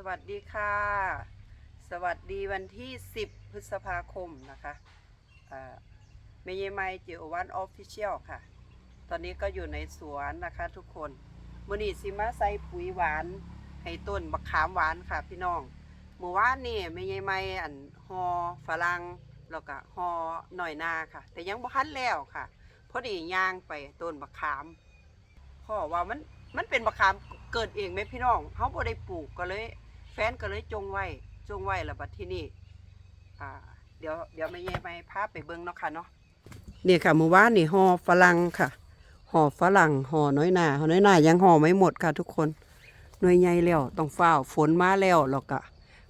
สวัสดีค่ะ สวัสดีวันที่ 10 พฤษภาคมนะคะเมย์ไมเจอวันออฟฟิเชียลค่ะ ตอนนี้ก็อยู่ในสวนนะคะทุกคนมือนีซิมาใส่ปุ๋ยหวาน ให้ต้นบักขามหวานค่ะพี่น้องเมื่อวานนี่เมย์ไมอันฮอฝรั่งแล้วก็ฮอหน่อยนาค่ะ แต่ยังบ่ทันแล้วค่ะพอดีย่างไปต้นบักขามพ่อว่ามันมันเป็นบักขามเกิดเองไหมพี่น้องเขาบ่ได้ปลูกก็เลย ฟนก็เลยจงไว้จงไว้แล้วบัดที่นี่อ่าเดี๋ยวเดี๋ยวแม่เย่ไปพาไปเบิ่งเนาะค่ะเนาะนี่ค่ะเมื่อวานนี่ห่อฝรั่งค่ะห่อฝรั่งห่อน้อยหนาห่อน้อยหนายังห่อไม่หมดค่ะทุกคนหน่วยใหญ่แล้วต้องเฝ้าฝนมาแล้วแล้วก็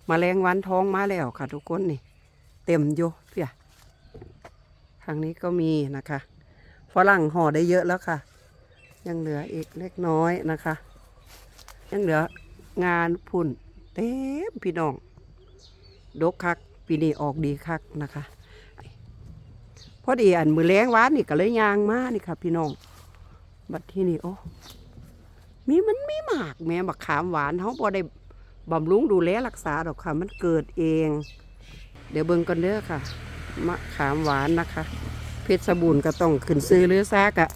มาแมลงวันท้องมาแล้วค่ะ ทุกคนนี่ เต็มอยู่เพี่ยทางนี้ก็มีนะคะฝรั่งห่อได้เยอะแล้วค่ะ ยังเหลืออีกเล็กน้อยนะคะ ยังเหลืองานพุ่น เต็มพี่น้อง ดกคักปีนี้ออกดีคักนะคะพอดีอันมือแรงหวานนี่ก็เลยยางมานี่ค่ะ พี่น้องบัดที่นี่โอ้มีมันไม่มากแม่บักขามหวานเขาบ่ได้บำรุงดูแลรักษาดอกค่ะ มันเกิดเอง เดี๋ยวเบิ่งกันเด้อค่ะมะขามหวานนะคะ เพชรบูรณ์ก็ต้องขึ้นซื้อหรือซากะ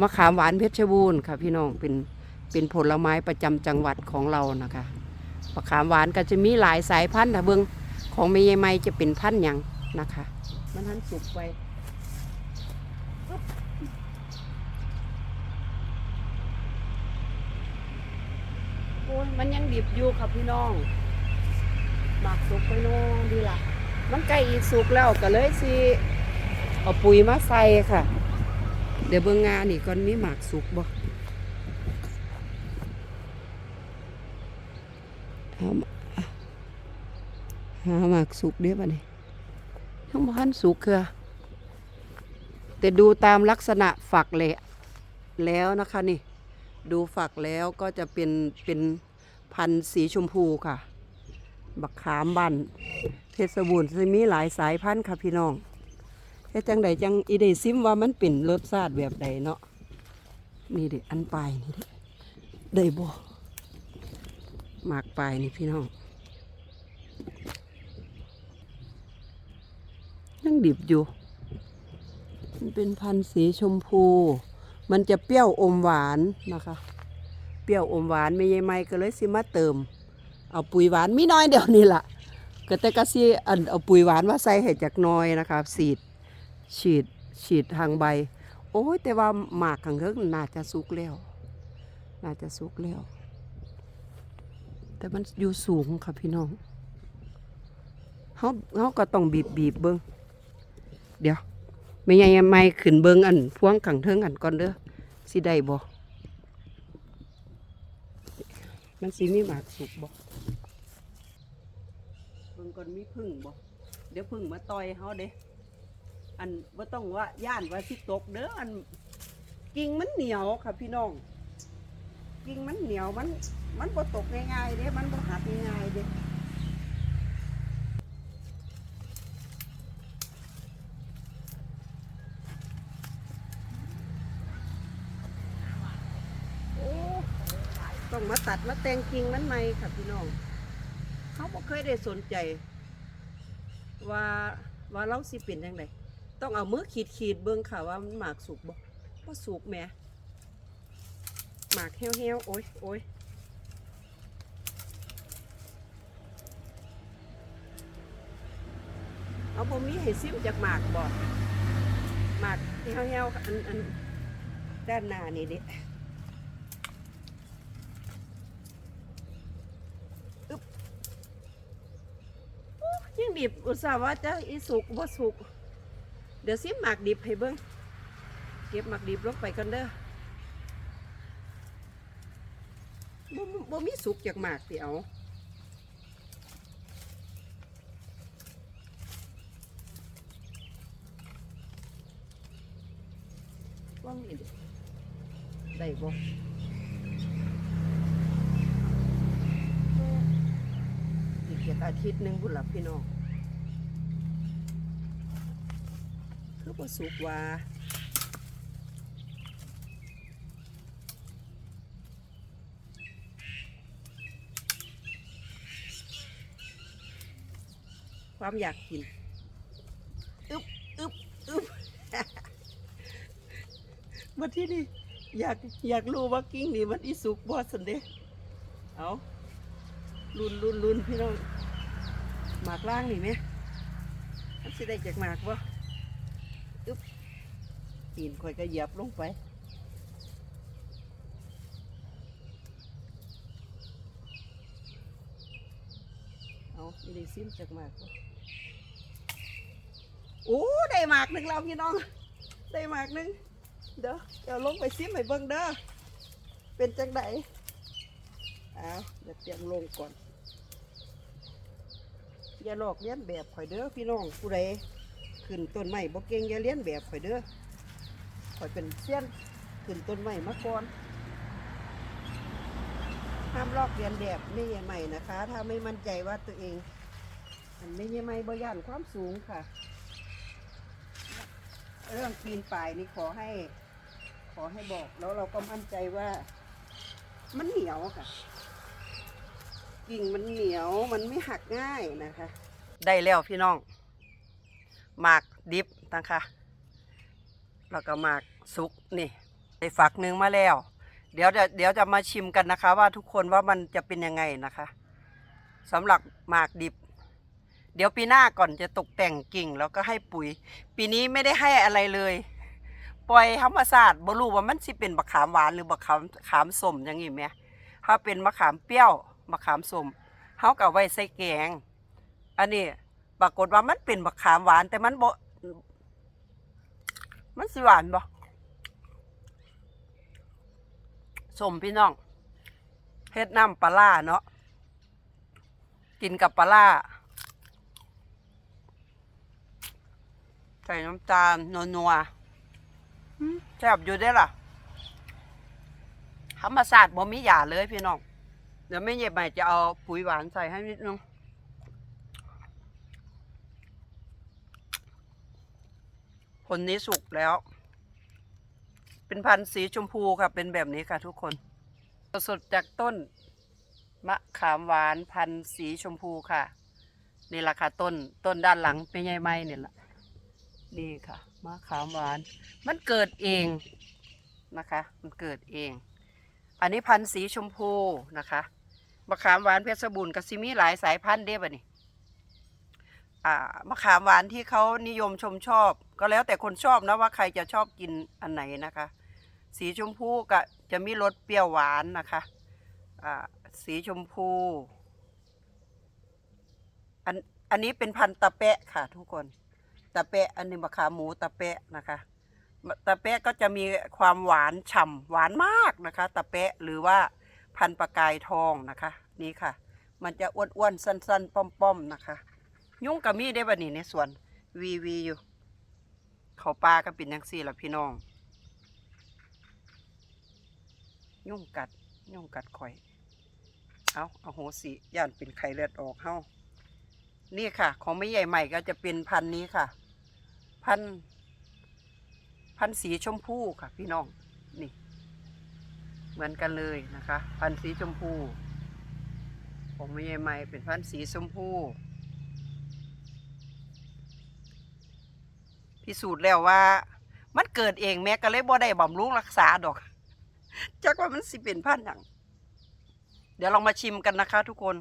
มะขามหวานเพชรบูรณ์ค่ะ พี่น้องเป็นเป็นผลไม้ประจำจังหวัดของเรานะคะ มะขามหวานก็จะมีหลายสายพันธุ์ถ้าเบิ่งของเมยไม่จะเป็นพันธุ์หยังนะคะ มันทันสุกไปโอ้ยมันยังดิบอยู่ค่ะพี่น้องหมักสุกไปน้องดีละมันใกล้อีสุกแล้วก็เลยสิเอาปุ๋ยมาใส่ค่ะ เดี๋ยวเบิ่งงานนี่ก่อนมีหมากสุกบ่ หามาหาหมากสุกเด้บ่นี่ทั้งบ้านสุกคือแต่ดูตามลักษณะฝักเละแล้วนะคะนี่ ดูฝักแล้วก็จะเป็นเป็นพันธุ์สีชมพูค่ะ บักขามบันเพชรบูรณ์จะมีหลายสายพันธุ์ค่ะพี่น้องเฮ็ดจังใดจังอีได้ซิมว่ามันเป็นรสชาติแบบใดเนาะนี่เด็อันปลายนี่เด็ได้บ่ หมากปลายนี่พี่น้องยังดิบอยู่ มันเป็นพันธุ์สีชมพู มันจะเปรี้ยวอมหวานนะคะ เปรี้ยวอมหวานไม่ยายไม่ก็เลยสิมาเติม เอาปุ๋ยหวานมีน้อยเดี๋ยวนี่ล่ะก็แต่ก็สิอันเอาปุ๋ยหวานมาใส่ให้จากน้อยนะคะสีดฉีดฉีดทางใบ โอ้ยแต่ว่าหมากขังเทิงน่าจะสุกแล้ว น่าจะสุกแล้ว แต่มันอยู่สูงค่ะพี่น้องเขาเขาก็ต้องบีบบีบเบิ้งเดี๋ยวไม่ใหญ่ไม่ขึ้นเบิ้งอันพวงขังเทิงอันก่อนเด้อสิได้บ่มันสิมีหมากสุกบ่เบิ่งก่อนมีพึ่งบ่เดี๋ยวพึ่งมาต่อยเขาเด้อันว่าต้องว่าย่านว่าสิตกเด้ออันกิ่งมันเหนียวค่ะพี่น้องกิ่งมันเหนียวมัน มันบ่ตกง่ายๆเด้มันบ่หักง่ายๆเด้ต้องมาตัดมาแต่งกิ่งมันใหม่ค่ะพี่น้อง เขาบ่เคยได้สนใจ ว่าว่าเราสิเป็นยังไงต้องเอามือขีดขีดเบิ่งค่ะว่ามันหมากสุกบ่บ่สุกแหม่หมากเหี่ยวเหี่ยวๆโอ้ยโอ้ย เอาบ่มีให้ซิมจากหมากบ่หมากเหี่ยวๆอันอันด้านหน้านี่เดิอึ๊บโอ้ยังดิบอุตส่าห์ว่าจะอีสุกบ่สุก เดี๋ยวซิหมักดิบให้เบิ้งเก็บหมักดิบลงไปกันเด้อบ่บ่บ่มีสุกจากหมากสิเอาว่างนี่เด้อ ได้บ่อีกแค่อาทิตย์หนึ่งพุ่นล่ะพี่น้องคือบ่สุกว่าความอยากกิน อึบอึบอึบมาที่นี่ อยากอยากรู้ว่ากิ้งนี่มันอีสุกบอสันเดะเอาลุนลุนลุนพี่น้องหมากล่างนี่ไหมมันสิได้จากหมากบ่อึบตีนข่อยก็เหยียบลงไปเอาไม่ได้ซิมจากหมากบ่โอ้ได้หมากหนึ่งแล้วพี่น้อง ได้หมากหนึ่ง เด้อเดี๋ยวลงไปซิมให้เบิ่งเด้อเป็นจังไดเอาเดี๋ยวเตรียมลงก่อน อย่าลอกเลียนแบบข่อยเด้อพี่น้องผู้ใดขึ้นต้นไม้บ่เก่งอย่าเลียนแบบข่อยเด้อข่อยเป็นเซียนขึ้นต้นไม้มาก่อนห้ามลอกเลียนแบบไม่ใช่ใหม่นะคะ ถ้าไม่มั่นใจว่าตัวเองมันไม่ใช่ไม่บ่ย่านความสูงค่ะ เรื่องปีนป่ายนี่ขอให้ ขอให้บอกแล้วเราก็มั่นใจว่า มันเหนียวค่ะ กิ่งมันเหนียวมันไม่หักง่ายนะคะ ได้แล้วพี่น้องหมากดิบนะคะแล้วก็หมากสุกนี่ได้ฝักหนึ่งมาแล้ว เดี๋ยวจะเดี๋ยวจะมาชิมกันนะคะ ว่าทุกคนว่ามันจะเป็นยังไงนะคะสำหรับหมากดิบ เดี๋ยวปีหน้าก่อนจะตกแต่งกิ่งแล้วก็ให้ปุ๋ย ปีนี้ไม่ได้ให้อะไรเลย ปล่อยธรรมชาติบ่รู้ว่ามันสิเป็นบักขามหวานหรือบักขามขามสมอย่างงี้ไหมถ้าเป็นมะขามเปรี้ยวมะขามสมเฮาก็เอาไว้ใส่แกง อันนี้ปรากฏว่ามันเป็นบักขามหวาน แต่มันบ่มันสิหวานบ่สมพี่น้องเฮ็ดน้ำปลาร้าเนาะกินกับปลาร้าใส่น้ำตาลนัวๆ แซ่บอยู่ได้ล่ะธรรมศาสตร์บ่มีหยาเลยพี่น้อง เดี๋ยวแม่เย็บใหม่จะเอาปุ๋ยหวานใส่ให้นิดนึงผลนี้สุกแล้ว เป็นพันธุ์สีชมพูค่ะ เป็นแบบนี้ค่ะทุกคน สดจากต้น มะขามหวานพันธุ์สีชมพูค่ะ นี่แหละค่ะต้นต้นด้านหลังเป็นใยไม้เนี่ยแหละนี่ค่ะ มะขามหวาน มันเกิดเองนะคะ มันเกิดเอง อันนี้พันธุ์สีชมพูนะคะมะขามหวานเพชรบูรณ์กับซิมีหลายสายพันธุ์เด้บะนี่มะขามหวานที่เขานิยมชมชอบ ก็แล้วแต่คนชอบนะว่าใครจะชอบกินอันไหนนะคะ สีชมพูก็จะมีรสเปรี้ยวหวานนะคะสีชมพูอันอันนี้เป็นพันธุ์ตะแปะค่ะทุกคน ตะแปะอันนี้มะขามหมูตะแปะนะคะตะแปะก็จะมีความหวานฉ่ำหวานมากนะคะตะแปะหรือว่าพันปะกายทองนะคะ นี่ค่ะ มันจะอ้วนๆสั้นๆป้อมๆนะคะ ยุ่งกับมีได้บะนี่ในสวนวีวีอยู่ เขาปลาก็เป็นยังสี่ละพี่น้อง ยุ่งกัด ยุ่งกัดข่อย เอาเอาโหสิย่านเป็นไข่เลือดออกเฮานี่ค่ะ ของไม่ใหญ่ใหม่ก็จะเป็นพันนี้ค่ะ พันพันสีชมพูค่ะ พี่น้องนี่ เหมือนกันเลยนะคะ พันสีชมพูของไม่ใหญ่ใหม่เป็นพันสีชมพูพิสูจน์แล้วว่า มันเกิดเองแม้ก็เลยบ่ได้บำรุงรักษาดอกจักว่ามันสิเป็นพันธุ์หยังเดี๋ยวลองมาชิมกันนะคะ ทุกคน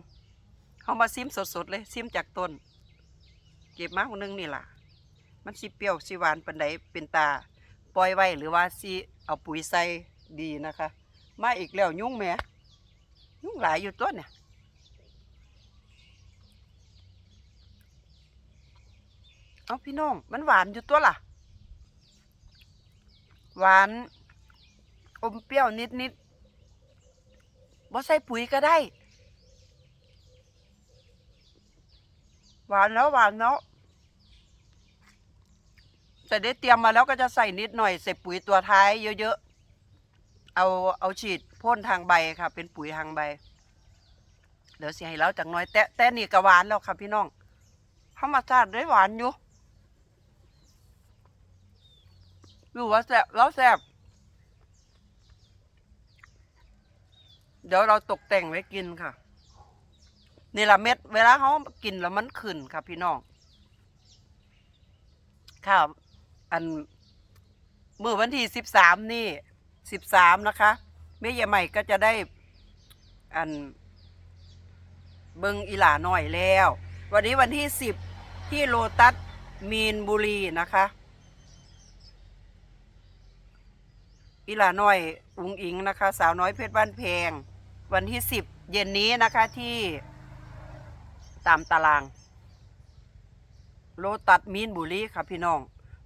เขามาซิมสดๆเลย ซิมจากต้น เก็บมาคนนึงนี่ละ มันสิเปรี้ยวสิหวานปันใดเป็นตาปล่อยไว้หรือว่าสิเอาปุ๋ยใส่ดีนะคะ มาอีกแล้วยุ่งแหม่ยุ่งหลายอยู่ต้นเนี่ยเอาพี่น้องมันหวานอยู่ตัวล่ะ หวาน อมเปรี้ยวนิดๆบ่ใส่ปุ๋ยก็ได้ หวานแล้วหวานแล้ว แต่ได้เตรียมมาแล้วก็จะใส่นิดหน่อยใส่ปุ๋ยตัวท้ายเยอะๆ เอาเอาฉีดพ่นทางใบค่ะ เป็นปุ๋ยทางใบ เดี๋ยวเสิให้แล้วจากน้อยแต่แต่นี่ก็หวานแล้วค่ะพี่น้องธรรมชาติได้หวานอยู่อยู่ว่าแซ่บแล้วแซ่บเดี๋ยวเราตกแต่งไว้กินค่ะ นี่ละเม็ด เวลาเขากินแล้วมันขึ้นค่ะพี่น้องค่ะ อันเมื่อวันที่สิบสามนี่สิบสามนะคะแม่ยายใหม่ก็จะได้อันเบิงอีหลาหน่อยแล้ว วันนี้วันที่สิบที่โลตัสมีนบุรีนะคะอีหลาน้อยอุงอิงนะคะ สาวน้อยเพชรบ้านแพง วันที่สิบเย็นนี้นะคะที่ตามตาราง โลตัสมีนบุรีค่ะพี่น้อง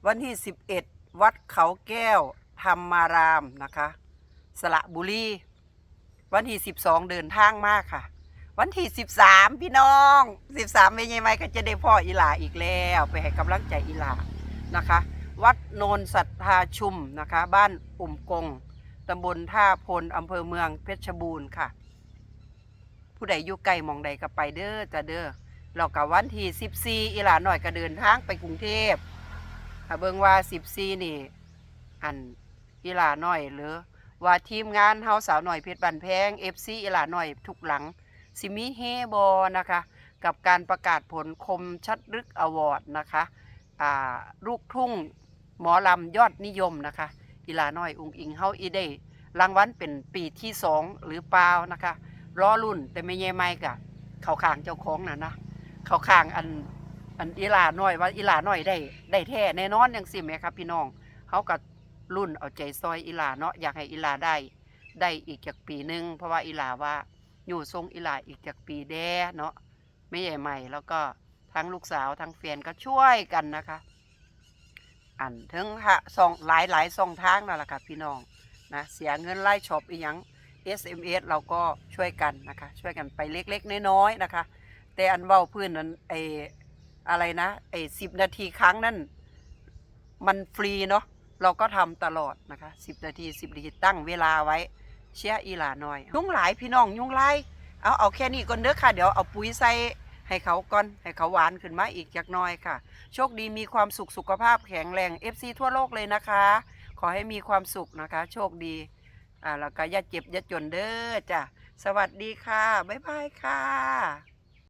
วันที่สิบเอ็ดวัดเขาแก้วธรรมารามนะคะ สระบุรีวันที่สิบสองเดินทางมากค่ะ วันที่สิบสามพี่น้องสิบสามไม่ใช่ไหมก็จะได้พ่ออีหลาอีกแล้ว ไปให้กำลังใจอีหลานะคะ วัดโนนสัทธาชุมนะคะ บ้านอุ่มกงตำบลท่าพลอำเภอเมืองเพชรบูรณ์ค่ะ ผู้ใดอยู่ไกลมองใดก็ไปเด้อจะเด้อเรากับวันที่สิบสี่14 อีหลาหน่อยก็เดินทางไปกรุงเทพ ถ้าเบิ่งว่าสิบสี่นี่ อันอีหลาหน่อยหรือ ว่าทีมงานเฮาสาวหน่อยเพชรบันแพง FC อีหลาหน่อยทุกหลัง สิมีเฮบอนะคะ กับการประกาศผลคมชัดลึกอวอร์ดนะคะอ่าลูกทุ่งหมอลำยอดนิยมนะคะอีลาน้อยอุงอิงเฮาอีได้รางวัลเป็นปีที่สองหรือเปล่านะคะรอรุ่นแต่ไม่แย่ไม่กะ เขาขางเจ้าของน่ะนะเขาขางอัน อันอีหลาน้อยว่าอีหลาน้อยได้ได้แท้แน่นอนอย่างสิแม่ครับ พี่น้องเขาก็รุ่นเอาใจซอยอีหลาเนาะอยากให้อีหลาได้ ได้อีกจากปีหนึ่งเพราะว่าอีหลาว่าอยู่ทรงอีหลาอีกจากปีแด้เนาะไม่ใหญ่ใหม่ แล้วก็ทั้งลูกสาวทั้งแฟนก็ช่วยกันนะคะ อันถึงะสองหลายหลายสองทางนั่นแหละค่ะพี่น้องนะเสียเงินไล่ช็อปอีหยัง SMS เราก็ช่วยกันนะคะ ช่วยกันไปเล็กๆน้อยๆนะคะ แต่อันเว้าพื้นนั้นไอ อะไรนะไอ้สิบนาทีครั้งนั่นมันฟรีเนาะเราก็ทำตลอดนะคะสิบนาทีสิบนาทีตั้งเวลาไว้ เชียร์อีหลาน่อย ยุ่งหลายพี่น้องยุ่งหลายเอาเอาแค่นี้ก่อนเด้อค่ะ เดี๋ยวเอาปุ๋ยใส่ให้เขาก่อนให้เขาหวานขึ้นมาอีกจักน้อยค่ะ โชคดีมีความสุขสุขภาพแข็งแรง FC ทั่วโลกเลยนะคะ ขอให้มีความสุขนะคะ โชคดีอ่าแล้วก็อย่าเจ็บอย่าจนเด้อจ้ะสวัสดีค่ะ บ๊ายบายค่ะ